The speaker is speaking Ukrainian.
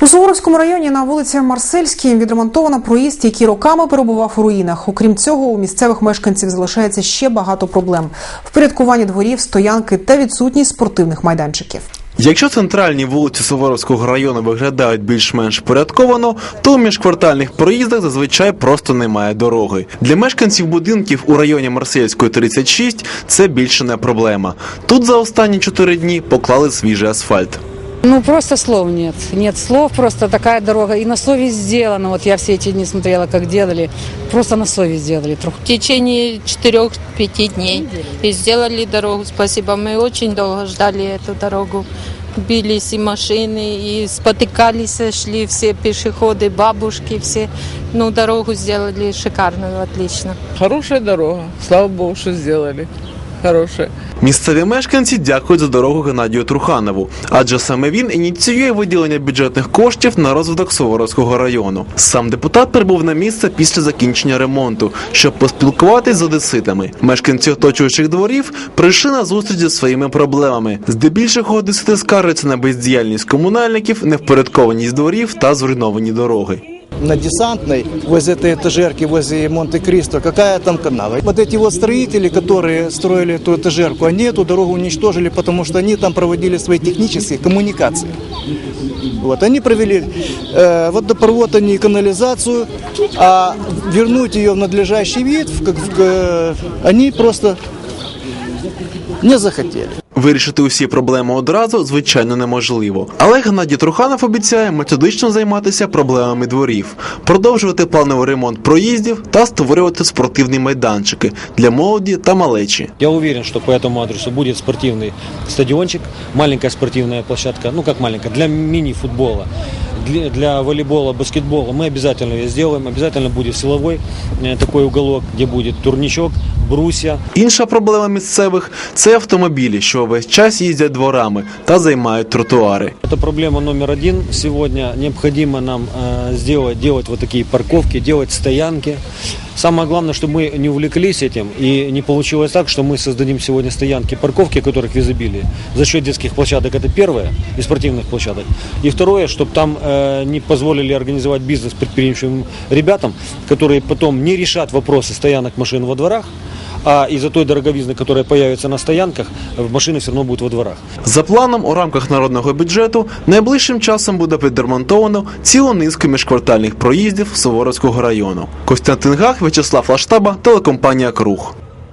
У Суворовському районі на вулиці Марсельській відремонтовано проїзд, який роками перебував у руїнах. Окрім цього, у місцевих мешканців залишається ще багато проблем: впорядкування дворів, стоянки та відсутність спортивних майданчиків. Якщо центральні вулиці Суворовського району виглядають більш-менш порядковано, то у міжквартальних проїздах зазвичай просто немає дороги. Для мешканців будинків у районі Марсельської 36 це більше не проблема. Тут за останні чотири дні поклали свіжий асфальт. Ну, просто слов нет. Нет слов, просто такая дорога. И на совесть сделано. Вот я все эти дни смотрела, как делали. Просто на совесть сделали. Трох- в течение 4-5 дней и сделали дорогу. Спасибо. Мы очень долго ждали эту дорогу. Бились и машины, и спотыкались, шли все пешеходы, бабушки, все. Ну, дорогу сделали шикарную, отлично. Хорошая дорога. Слава богу, что сделали. Хорошая. Місцеві мешканці дякують за дорогу Геннадію Труханову, адже саме він ініціює виділення бюджетних коштів на розвиток Суворовського району. Сам депутат прибув на місце після закінчення ремонту, щоб поспілкуватись з одеситами. Мешканці оточуючих дворів прийшли на зустріч зі своїми проблемами. Здебільшого одесити скаржаться на бездіяльність комунальників, невпорядкованість дворів та зруйновані дороги на Десантной, возле этой этажерки, возле Монте-Кристо, какая там канава. Вот эти вот строители, которые строили эту этажерку, они эту дорогу уничтожили, потому что они там проводили свои технические коммуникации. Вот, они провели э, водопровод, они и канализацию, а вернуть ее в надлежащий вид, в, как, в, э, они просто не захотели. Вирішити усі проблеми одразу, звичайно, неможливо. Але Геннадій Труханов обіцяє методично займатися проблемами дворів, продовжувати плановий ремонт проїздів та створювати спортивні майданчики для молоді та малечі. Я уверен, что по этому адресу будет спортивный стадиончик, маленькая спортивная площадка, ну как маленькая, для мини-футбола, для, для волейбола, баскетбола. Мы обязательно ее сделаем, обязательно будет силовой э, такой уголок, где будет турничок, брусья, Інша проблема місцевих це автомобілі, що весь час їздять дворами та займають тротуари. Это проблема номер один. Сегодня необходимо нам э, сделать, делать вот такие парковки, делать стоянки. Самое главное, чтобы мы не увлеклись этим и не получилось так, что мы создадим сегодня стоянки, парковки, которых в изобилии, за счет детских площадок. Это первое, и спортивных площадок. И второе, чтобы там э, не позволили организовать бизнес предприимчивым ребятам, которые потом не решат вопросы стоянок машин во дворах, а из-за той дороговизны, которая появится на стоянках, э, машины все равно будут во дворах. За планом, у рамках народного бюджету найближчим часом буде відремонтовано цілу низку міжквартальних проїздів Суворовського району. Костянтин Гах, В'ячеслав Лаштаба, телекомпанія Круг.